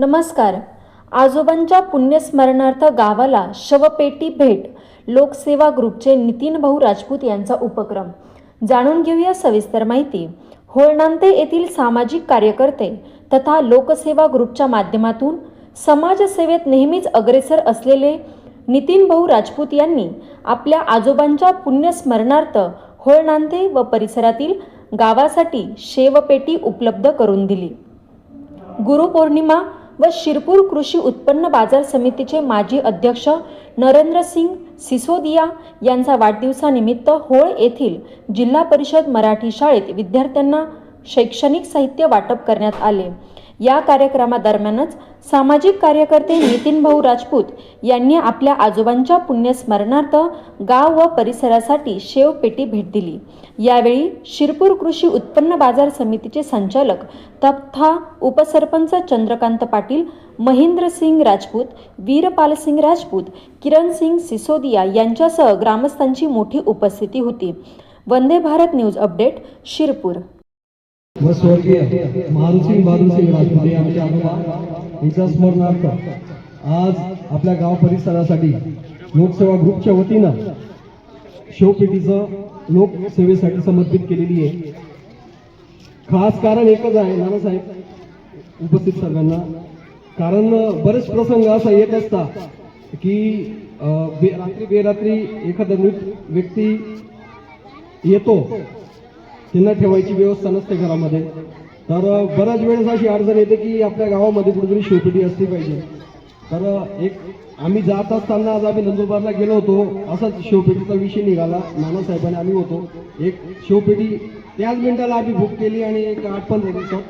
नमस्कार. आजोबांच्या पुण्यस्मरणार्थ गावाला शवपेटी भेट लोकसेवा ग्रुपचे नितीन भाऊ राजपूत यांचा उपक्रम. जाणून घेऊया सविस्तर माहिती. होळनांते येथील सामाजिक कार्यकर्ते तथा लोकसेवा ग्रुपच्या माध्यमातून समाजसेवेत नेहमीच अग्रेसर असलेले नितीन भाऊ राजपूत यांनी आपल्या आजोबांच्या पुण्यस्मरणार्थ होळनांते व परिसरातील गावासाठी शेवपेटी उपलब्ध करून दिली. गुरुपौर्णिमा व शिरपूर कृषी उत्पन्न बाजार समितीचे माजी अध्यक्ष नरेंद्रसिंग सिसोदिया यांचा वाढदिवसानिमित्त होळ येथील जिल्हा परिषद मराठी शाळेत विद्यार्थ्यांना शैक्षणिक साहित्य वाटप करण्यात आले. या कार्यक्रमादरम्यानच सामाजिक कार्यकर्ते नितीन भाऊ राजपूत यांनी आपल्या आजोबांच्या पुण्यस्मरणार्थ गाव व परिसरासाठी शेवपेटी भेट दिली. यावेळी शिरपूर कृषी उत्पन्न बाजार समितीचे संचालक तथा उपसरपंच चंद्रकांत पाटील महेंद्र सिंग राजपूत वीरपाल सिंग राजपूत किरण सिंग सिसोदिया यांच्यासह ग्रामस्थांची मोठी उपस्थिती होती. Vande Bharat news update Shirpur. व स्वर्गीय महारुसिंग बारुसिंग राजपूत हे आमचे आजोबा यांच्या स्मरणार्थ आज आपल्या गाव परिसरासाठी लोकसेवा ग्रुपच्या वतीनं शोपेटीचं लोकसेवेसाठी समर्पित केलेली आहे. खास कारण एकच आहे नानासाहेब उपस्थित सर्वांना. कारण बरेच प्रसंग असा येत असता की बे- रात्री बेरात्री एखादा मृत व्यक्ती येतो. त्यांना ठेवायची व्यवस्था नसते घरामध्ये. तर बऱ्याच वेळेस अशी अडचण येते की आपल्या गावामध्ये कुठेतरी शेवटी असली पाहिजे. तर एक आम्ही जात असताना आज आम्ही नंदुरबारला गेलो होतो असाच शिवपेटीचा विषय निघाला. नानासाहेबांनी आम्ही होतो. एक शिवपेटी त्याच मिनिटाला आम्ही बुक केली आणि एक आठ पंधरा दिवसात